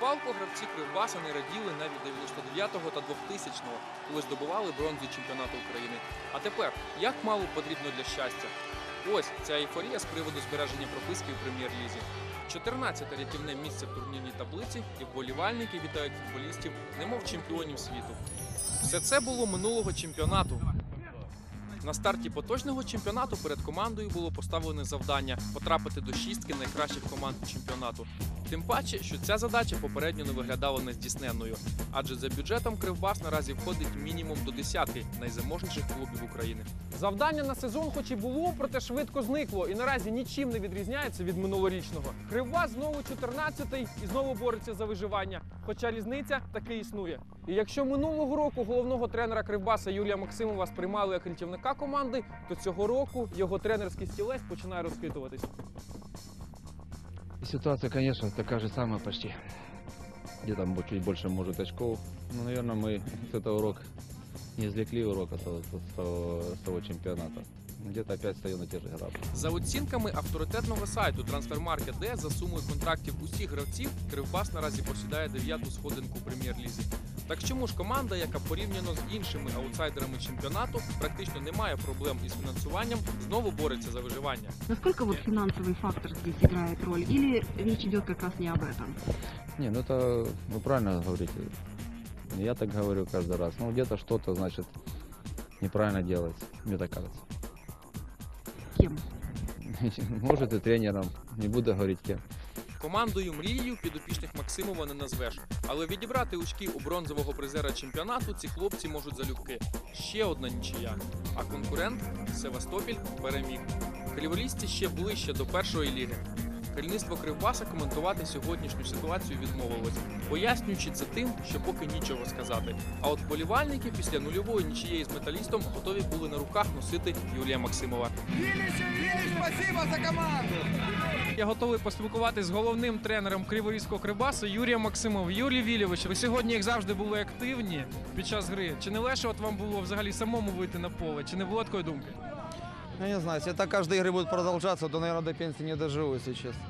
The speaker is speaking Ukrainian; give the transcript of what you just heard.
палку гравці Кривбаса не раділи навіть 99-го та 2000-го, коли здобували бронзу чемпіонату України. А тепер як мало потрібно для щастя? Ось ця ейфорія з приводу збереження прописки в прем'єр-лізі. 14-те рятівне місце в турнірній таблиці і вболівальники вітають футболістів, немов чемпіонів світу. Все це було минулого чемпіонату. На старті поточного чемпіонату перед командою було поставлене завдання потрапити до шістки найкращих команд чемпіонату. Тим паче, що ця задача попередньо не виглядала нездійсненною, адже за бюджетом Кривбас наразі входить мінімум до десятки найзаможніших клубів України. Завдання на сезон, хоч і було, проте швидко зникло і наразі нічим не відрізняється від минулорічного. Кривбас знову 14-й і знову бореться за виживання. Хоча різниця таки існує. І якщо минулого року головного тренера Кривбаса Юлія Максимова сприймали як рятівника команди, то цього року його тренерський стілець починає розхитуватись. Ситуация, конечно, такая же самая почти. Где там бо- чуть больше может очков. Ну, наверное, мы с этого урока не извлекли урока с того, с того- с того чемпионата. Где-то опять стою на тех же грабах. За оцінками авторитетного сайту Transfermarkt.de за сумою контрактів усіх гравців Кривбас наразі посідає дев'яту сходинку у прем'єр-лізі. Так чому ж команда, яка порівняно з іншими аутсайдерами чемпіонату, практично не має проблем із фінансуванням, знову бореться за виживання? Насколько вот финансовый фактор здесь играет роль? Или речь идет как раз не об этом? Не, ну это вы правильно говорите. Я так говорю каждый раз. Ну, где-то что-то, значит, неправильно делать, мне так кажется. Кем? Может и тренером, не буду говорить кем. Командою мрією підопічних Максимова не назвеш, але відібрати очки у бронзового призера чемпіонату ці хлопці можуть залюбки. Ще одна нічия. А конкурент Севастопіль переміг. Криворізці ще ближче до першої ліги. Керівництво Кривбаса коментувати сьогоднішню ситуацію відмовилось, пояснюючи це тим, що поки нічого сказати. А от вболівальники після нульової нічиєї з металістом готові були на руках носити Юлія Максимова. Спасибо за команду! Я готовий поспілкуватися з головним тренером Криворізького Крибасу Юрієм Максимовим. Юрій Вільович, ви сьогодні, як завжди, були активні під час гри. Чи не легше от вам було взагалі самому вийти на поле? Чи не було такої думки? Я не знаю, если так каждой игры будет продолжаться, то, наверное, до пенсии не доживу, если честно.